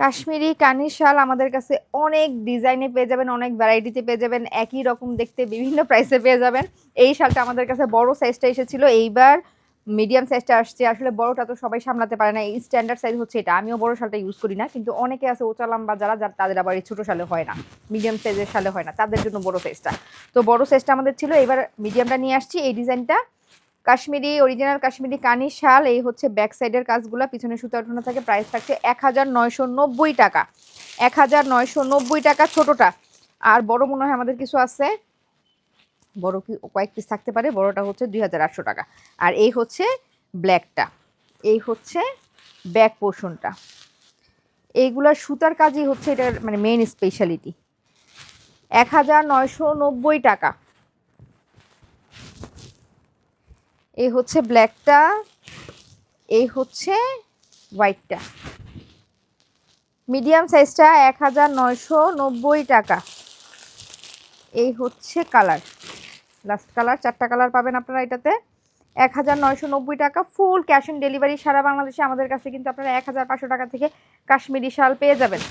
কাশ্মীরি কানির শাল আমাদের কাছে অনেক ডিজাইনে পেয়ে যাবেন, অনেক ভ্যারাইটিতে পেয়ে যাবেন, একই রকম দেখতে বিভিন্ন প্রাইসে পেয়ে যাবেন। এই শালটা আমাদের কাছে বড় সাইজটা এসেছিল, এইবার মিডিয়াম সাইজটা আসছে, আসলে বড়টা তো সবাই সামলাতে পারে না, এই স্ট্যান্ডার্ড সাইজ হচ্ছে এটা, আমিও বড় শালটা ইউজ করি না, কিন্তু অনেকে আছে ওচা লম্বা যারা যারা তাদের আবার এই ছোটো শালে হয় না মিডিয়াম সাইজের শালে হয় না, তাদের জন্য বড় সাইজটা তো বড় সাইজটা আমাদের ছিল এবার মিডিয়ামটা নিয়ে আসছি, এই ডিজাইনটা কাশ্মীরি অরিজিনাল কাশ্মীরি কানি শাল, এই হচ্ছে ব্যাক সাইডের কাজগুলো, পিছনে সুতা ওঠানো থাকে প্রাইস থাকছে এক হাজার নয়শো নব্বই টাকা। এক হাজার নয়শো নব্বই টাকা ছোটোটা। আর বড় মনে হয় আমাদের কিছু আছে? বড় কি, কয়েক পিস থাকতে পারে, বড়টা হচ্ছে দুই হাজার আটশো টাকা। আর এই হচ্ছে ব্ল্যাকটা এই হচ্ছে ব্যাক পোর্শনটা এইগুলার সুতার কাজই হচ্ছে এটার মানে মেন স্পেশালিটি এক হাজার নয়শো নব্বই টাকা। এই হচ্ছে ব্ল্যাকটা এই হচ্ছে হোয়াইটটা মিডিয়াম সাইজটা এক হাজার নয়শো নব্বই টাকা। এই হচ্ছে কালার লাস্ট কালার চারটা কালার পাবেন আপনারা এটাতে। এক হাজার নয়শো নব্বই টাকা ফুল ক্যাশ অন ডেলিভারি সারা বাংলাদেশে আমাদের কাছে কিন্তু আপনারা এক হাজার পাঁচশো টাকা থেকে কাশ্মীরি শাল পেয়ে যাবেন।